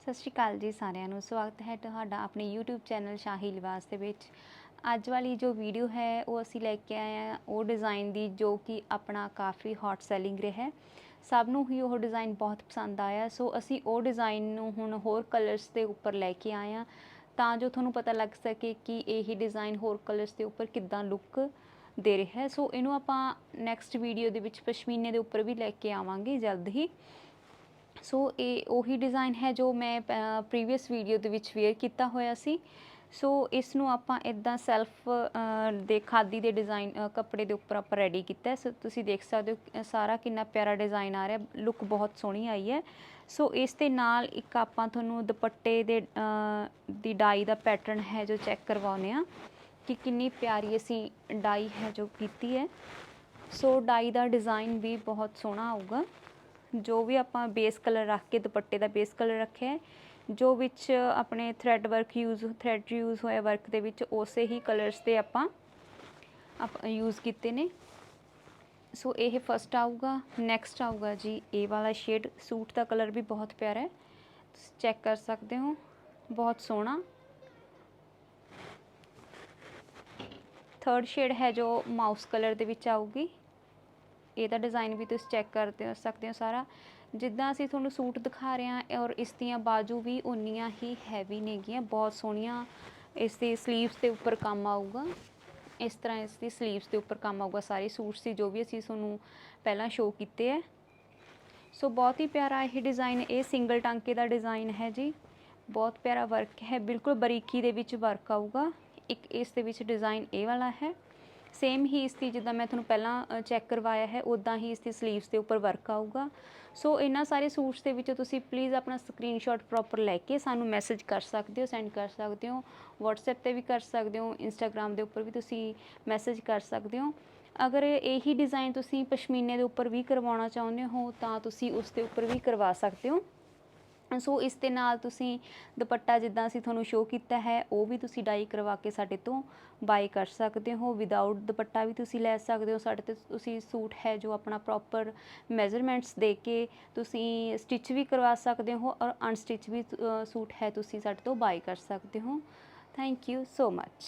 ਸਤਿ ਸ਼੍ਰੀ ਅਕਾਲ ਜੀ ਸਾਰਿਆਂ ਨੂੰ। ਸਵਾਗਤ ਹੈ ਤੁਹਾਡਾ ਆਪਣੇ YouTube ਚੈਨਲ ਸ਼ਾਹੀ ਲਿਬਾਸ ਦੇ ਵਿੱਚ। ਅੱਜ ਵਾਲੀ ਜੋ ਵੀਡੀਓ ਹੈ, ਉਹ ਅਸੀਂ ਲੈ ਕੇ ਆਏ ਹਾਂ। ਉਹ ਡਿਜ਼ਾਈਨ ਦੀ ਜੋ ਕਿ ਆਪਣਾ ਕਾਫੀ ਹੌਟ ਸੈਲਿੰਗ ਰਿਹਾ ਹੈ। ਸਭ ਨੂੰ ਹੀ ਉਹ ਡਿਜ਼ਾਈਨ ਬਹੁਤ ਪਸੰਦ ਆਇਆ। ਸੋ ਅਸੀਂ ਉਹ ਡਿਜ਼ਾਈਨ ਨੂੰ ਹੁਣ ਹੋਰ ਕਲਰਸ ਦੇ ਉੱਪਰ ਲੈ ਕੇ ਆਏ ਹਾਂ। ਤਾਂ ਜੋ ਤੁਹਾਨੂੰ ਪਤਾ ਲੱਗ ਸਕੇ ਕਿ ਇਹ ਡਿਜ਼ਾਈਨ ਹੋਰ ਕਲਰਸ ਦੇ ਉੱਪਰ ਕਿੱਦਾਂ ਲੁੱਕ ਦੇ ਰਿਹਾ ਹੈ। ਸੋ ਇਹਨੂੰ ਆਪਾਂ ਨੈਕਸਟ ਵੀਡੀਓ ਦੇ ਵਿੱਚ ਪਸ਼ਮੀਨੇ ਦੇ ਉੱਪਰ ਵੀ ਲੈ ਕੇ ਆਵਾਂਗੇ ਜਲਦ ਹੀ। ਸੋ ਇਹ ਉਹੀ ਡਿਜ਼ਾਈਨ ਹੈ ਜੋ ਮੈਂ ਪ੍ਰੀਵੀਅਸ ਵੀਡੀਓ ਦੇ ਵਿੱਚ ਵੇਅਰ ਕੀਤਾ ਹੋਇਆ ਸੀ। ਸੋ ਇਸ ਨੂੰ ਆਪਾਂ ਇਦਾਂ ਸੈਲਫ ਦੇ ਖਾਦੀ ਦੇ ਡਿਜ਼ਾਈਨ ਕੱਪੜੇ ਦੇ ਉੱਪਰ ਆਪਾਂ ਰੈਡੀ ਕੀਤਾ। ਸੋ, ਤੁਸੀਂ ਦੇਖ ਸਕਦੇ ਹੋ ਸਾਰਾ ਕਿੰਨਾ ਪਿਆਰਾ ਡਿਜ਼ਾਈਨ ਆ ਰਿਹਾ। ਲੁੱਕ ਬਹੁਤ ਸੋਹਣੀ ਆਈ ਹੈ। ਸੋ ਇਸ ਦੇ ਨਾਲ ਇੱਕ ਆਪਾਂ ਤੁਹਾਨੂੰ ਦੁਪੱਟੇ ਦੇ ਦੀ ਡਾਈ ਦਾ ਪੈਟਰਨ ਹੈ ਜੋ ਚੈੱਕ ਕਰਵਾਉਨੇ ਆ ਕਿ ਕਿੰਨੀ ਪਿਆਰੀ ਅਸੀਂ ਡਾਈ ਹੈ ਜੋ ਕੀਤੀ ਹੈ। ਸੋ ਡਾਈ ਦਾ ਡਿਜ਼ਾਈਨ ਵੀ ਬਹੁਤ ਸੋਹਣਾ ਆਊਗਾ। ਜੋ ਵੀ ਆਪਾਂ ਬੇਸ ਕਲਰ ਰੱਖ ਕੇ ਦੁਪੱਟੇ ਦਾ ਬੇਸ ਕਲਰ ਰੱਖਿਆ ਜੋ ਵਿੱਚ ਆਪਣੇ thread work use thread use ਹੋਇਆ ਵਰਕ ਦੇ ਵਿੱਚ, ਉਸੇ ਹੀ ਕਲਰਸ 'ਤੇ ਆਪਾਂ ਆਪਾਂ ਯੂਜ਼ ਕੀਤੇ ਨੇ। ਸੋ ਇਹ ਫਸਟ ਆਊਗਾ ਨੈਕਸਟ ਆਊਗਾ ਜੀ, ਇਹ ਵਾਲਾ ਸ਼ੇਡ ਸੂਟ ਦਾ ਕਲਰ ਵੀ ਬਹੁਤ ਪਿਆਰਾ ਹੈ। ਤੁਸੀਂ ਚੈੱਕ ਕਰ ਸਕਦੇ ਹੋ, ਬਹੁਤ ਸੋਹਣਾ। ਥਰਡ ਸ਼ੇਡ ਹੈ ਜੋ ਮਾਊਸ ਕਲਰ ਦੇ ਵਿੱਚ ਆਊਗੀ। ਇਹਦਾ ਡਿਜ਼ਾਈਨ ਵੀ ਤੁਸੀਂ ਚੈੱਕ ਕਰਦੇ ਹੋ, ਸਕਦੇ ਹੋ ਸਾਰਾ। ਜਿੱਦਾਂ ਅਸੀਂ ਤੁਹਾਨੂੰ ਸੂਟ ਦਿਖਾ ਰਹੇ ਹਾਂ, ਔਰ ਇਸ ਦੀਆਂ ਬਾਜੂ ਵੀ ਉਨੀਆਂ ਹੀ ਹੈਵੀ ਨੇਗੀਆਂ, ਬਹੁਤ ਸੋਹਣੀਆਂ। ਇਸ ਦੇ ਸਲੀਵਸ ਦੇ ਉੱਪਰ ਕੰਮ ਆਊਗਾ। ਇਸ ਤਰ੍ਹਾਂ ਇਸ ਦੀ ਸਲੀਵਸ ਦੇ ਉੱਪਰ ਕੰਮ ਆਊਗਾ ਸਾਰੇ ਸੂਟਸ ਦੀ ਜੋ ਵੀ ਅਸੀਂ ਤੁਹਾਨੂੰ ਪਹਿਲਾਂ ਸ਼ੋਅ ਕੀਤੇ ਹੈ ਸੋ ਬਹੁਤ ਹੀ ਪਿਆਰਾ ਇਹ ਡਿਜ਼ਾਈਨ ਇਹ ਸਿੰਗਲ ਟਾਂਕੇ ਦਾ ਡਿਜ਼ਾਈਨ ਹੈ ਜੀ। ਬਹੁਤ ਪਿਆਰਾ ਵਰਕ ਹੈ, ਬਿਲਕੁਲ ਬਰੀਕੀ ਦੇ ਵਿੱਚ ਵਰਕ ਆਊਗਾ। ਇੱਕ ਇਸ ਦੇ ਵਿੱਚ ਡਿਜ਼ਾਈਨ ਇਹ ਵਾਲਾ ਹੈ। ਸੇਮ ਹੀ ਇਸ ਦੀ ਜਿੱਦਾਂ ਮੈਂ ਤੁਹਾਨੂੰ ਪਹਿਲਾਂ ਚੈੱਕ ਕਰਵਾਇਆ ਹੈ ਉਦਾਂ ਹੀ ਇਸ ਦੀ ਸਲੀਵਸ ਦੇ ਉੱਪਰ ਵਰਕ ਆਊਗਾ। ਸੋ ਇਹਨਾਂ ਸਾਰੇ ਸੂਟਸ ਦੇ ਵਿੱਚੋਂ ਤੁਸੀਂ ਪਲੀਜ਼ ਆਪਣਾ ਸਕਰੀਨਸ਼ਾਟ ਪ੍ਰੋਪਰ ਲੈ ਕੇ ਸਾਨੂੰ ਮੈਸੇਜ ਕਰ ਸਕਦੇ ਹੋ ਸੈਂਡ ਕਰ ਸਕਦੇ ਹੋ, WhatsApp ਤੇ ਵੀ ਕਰ ਸਕਦੇ ਹੋ, Instagram ਦੇ ਉੱਪਰ ਵੀ ਤੁਸੀਂ ਮੈਸੇਜ ਕਰ ਸਕਦੇ ਹੋ। ਅਗਰ ਇਹੀ ਡਿਜ਼ਾਈਨ ਤੁਸੀਂ ਪਸ਼ਮੀਨੇ ਦੇ ਉੱਪਰ ਵੀ ਕਰਵਾਉਣਾ ਚਾਹੁੰਦੇ ਹੋ, ਤਾਂ ਤੁਸੀਂ ਉਸ ਦੇ ਉੱਪਰ ਵੀ ਕਰਵਾ ਸਕਦੇ ਹੋ। ਸੋ ਇਸ ਦੇ ਨਾਲ ਤੁਸੀਂ ਦੁਪੱਟਾ ਜਿੱਦਾਂ ਅਸੀਂ ਤੁਹਾਨੂੰ ਸ਼ੋਅ ਕੀਤਾ ਹੈ, ਉਹ ਵੀ ਤੁਸੀਂ ਡਾਈ ਕਰਵਾ ਕੇ ਸਾਡੇ ਤੋਂ ਬਾਈ ਕਰ ਸਕਦੇ ਹੋ। ਵਿਦਆਊਟ ਦੁਪੱਟਾ ਵੀ ਤੁਸੀਂ ਲੈ ਸਕਦੇ ਹੋ। ਸਾਡੇ ਤੇ ਤੁਸੀਂ ਸੂਟ ਹੈ ਜੋ ਆਪਣਾ ਪ੍ਰੋਪਰ ਮੈਜ਼ਰਮੈਂਟਸ ਦੇ ਕੇ ਤੁਸੀਂ ਸਟਿਚ ਵੀ ਕਰਵਾ ਸਕਦੇ ਹੋ ਔਰ ਅਨਸਟਿਚ ਵੀ ਸੂਟ ਹੈ ਤੁਸੀਂ ਸਾਡੇ ਤੋਂ ਬਾਈ ਕਰ ਸਕਦੇ ਹੋ। Thank you so much